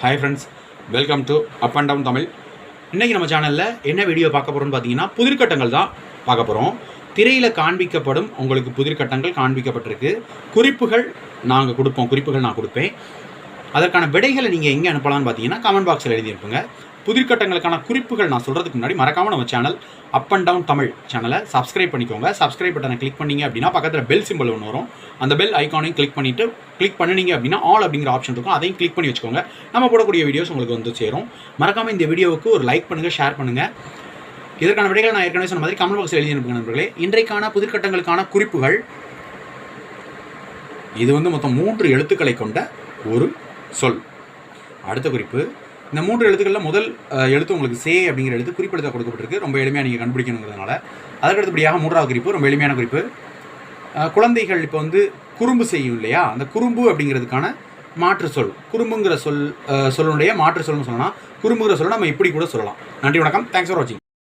Hi friends welcome to up and down Tamil. இன்றைக்கி நம்ம சேனலில் என்ன வீடியோ பார்க்க போகிறோம்னு பார்த்தீங்கன்னா புதிர்கட்டங்கள் தான் பார்க்க போகிறோம் திரையில் காண்பிக்கப்படும் உங்களுக்கு புதிர்கட்டங்கள் காண்பிக்கப்பட்டிருக்கு. குறிப்புகள் நாங்கள் கொடுப்போம் குறிப்புகள் நான் கொடுப்பேன். அதற்கான விடைகளை நீங்கள் எங்கே அனுப்பலாம்னு பார்த்தீங்கன்னா கமெண்ட் பாக்ஸில் எழுதியிருப்பீங்க. புதிர்கட்டங்களுக்கான குறிப்புகள் நான் சொல்கிறதுக்கு முன்னாடி மறக்காமல் நம்ம channel up and down Tamil சேனலை சப்ஸ்கிரைப் பண்ணிக்கோங்க. சப்ஸ்கிரைப் பட்டனை கிளிக் பண்ணிங்க அப்படின்னா பக்கத்தில் பெல் சிம்பிள் ஒன்று வரும். அந்த பெல் ஐக்கானையும் கிளிக் பண்ணிவிட்டு கிளிக் பண்ணினீங்க அப்படின்னா ஆல் அப்படிங்கிற ஆப்ஷன் இருக்கும். அதையும் கிளிக் பண்ணி வச்சுக்கோங்க. நம்ம போடக்கூடிய வீடியோஸ் உங்களுக்கு வந்து சேரும். மறக்காமல் இந்த வீடியோவுக்கு ஒரு லைக் பண்ணுங்கள் ஷேர் பண்ணுங்கள் இதற்கான விடைகள் நான் ஏற்கனவே சொன்ன மாதிரி கமெண்ட் எழுதி அனுப்புங்க நண்பர்களே. இன்றைக்கான புதிர்கட்டங்களுக்கான குறிப்புகள். இது வந்து மொத்தம் மூன்று எழுத்துக்களை கொண்ட ஒரு சொல். அடுத்த குறிப்பு. இந்த மூன்று எழுத்துக்களில் முதல் எழுத்து உங்களுக்கு சே அப்படிங்கிற எழுத்து குறிப்பெழுத்தாக கொடுக்கப்பட்டிருக்கு. ரொம்ப எளிமையாக நீங்கள் கண்டுபிடிக்கணுங்கிறதுனால. அதற்கடுத்தபடியாக மூன்றாவது குறிப்பு ரொம்ப எளிமையான குறிப்பு. குழந்தைகள் இப்போ வந்து குறும்பு செய்யும் இல்லையா? அந்த குறும்பு அப்படிங்கிறதுக்கான மாற்று சொல். குறும்புங்கிற சொல் சொல்லுடைய மாற்று சொல்னு சொல்லலாம் குறும்புங்கிற சொல்ல நம்ம இப்படி கூட சொல்லலாம். நன்றி வணக்கம். தேங்க்ஸ் ஃபார் வாட்சிங்